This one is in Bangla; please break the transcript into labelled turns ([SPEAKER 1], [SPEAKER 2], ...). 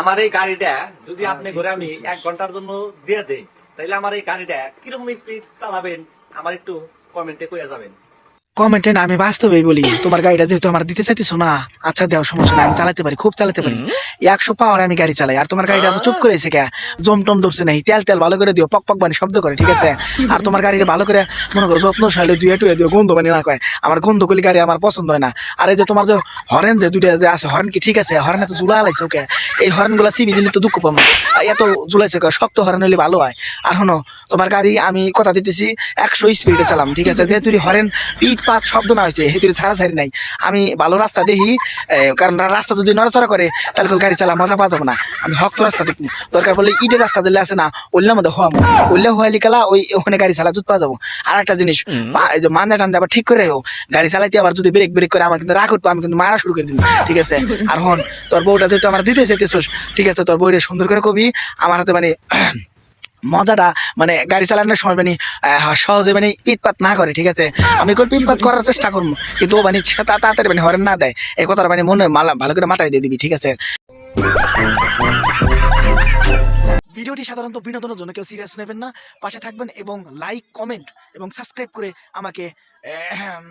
[SPEAKER 1] আমার এই গাড়িটা যদি আপনি ঘরে আমি এক ঘণ্টার জন্য দিয়ে দেই তাহলে আমার এই গাড়িটা কীরকম স্পিড চালাবেন? আমার একটু কমেন্টে কইয়া যাবেন।
[SPEAKER 2] কমেন্টে না আমি বাস্তবেই বলি তোমার গাড়িটা যেহেতু আমার দিতে চাইতেছো না আচ্ছা দেওয়া সমস্যা না আমি চালাতে পারি খুব চালাতে পারি। একশো পাওয়ার আমি গাড়ি চালাই। আর তোমার গাড়িটা তো চুপ করে এসে কে? জম টম ধরছে নাই তেল তেল ভালো করে দিও, পক পক বানি শব্দ করে, ঠিক আছে? আর তোমার গাড়িটা ভালো করে মনে করো যত্ন সালে দুয়ে টুয়ে দিও, গন্ধ বানি না কয়। আমার গন্ধ করলে গাড়ি আমার পছন্দ হয় না। আর এই যে তোমার যে হরেন যে দুইটা যে আছে, হরেন কি ঠিক আছে? হরেন তো চুলা লাগছে ওকে? এই হরেনগুলা চিবি দিলে তো দুঃখ পাবো। এত জুলাইছে শক্ত হরেন হলে ভালো হয়। আর শোনো তোমার গাড়ি আমি কথা দিতেছি একশো স্পিডে চালাম ঠিক আছে? যেহেতু হরেন পিট পাট শব্দ না হয়েছে হেতুরি ছাড়া ছাড়ি নাই। আমি ভালো রাস্তা দেখি কারণ রাস্তা যদি নড়াচড়া করে তাহলে গাড়ি চালা মজা পাবো না। আমি হক্ত রাস্তা দেখব। দরকার পড়লে ইটের রাস্তা দিলে আছে না ওইলার মধ্যে হওয়াম ওইলে হওয়ালি কালা ওই ওখানে গাড়ি চালা জুত পাওয়া যাব। আর একটা জিনিস মান্দা টান্দা আবার ঠিক করে হোক গাড়ি চালাইতে আবার যদি ব্রেক ব্রেক করে আমার কিন্তু রাগ উঠবো আমি কিন্তু মারা শুরু করে দিন ঠিক আছে? আর হন তোর বউটা তুই তো আমার দিতে চাইতেছিস ঠিক আছে? তোর বউরে সুন্দর করে কবি আমার হাতে মানে মজাটা মানে গাড়ি চালানোর সময় মানে সহজে মানে ইটপাত না করে ঠিক আছে? আমি করব ইটপাত করার চেষ্টা করব কিন্তু ও মানে তাড়াতাড়ি মানে হরেন না দেয়। এই কথাটা মানে মনে মালা ভালো করে মাথায় দিয়ে দিবি ঠিক আছে? ভিডিওটি সাধারণত বিনোদনের জন্য কেউ সিরিয়াস নেবেন না। পাশে থাকবেন এবং লাইক কমেন্ট এবং সাবস্ক্রাইব করে আমাকে আহ,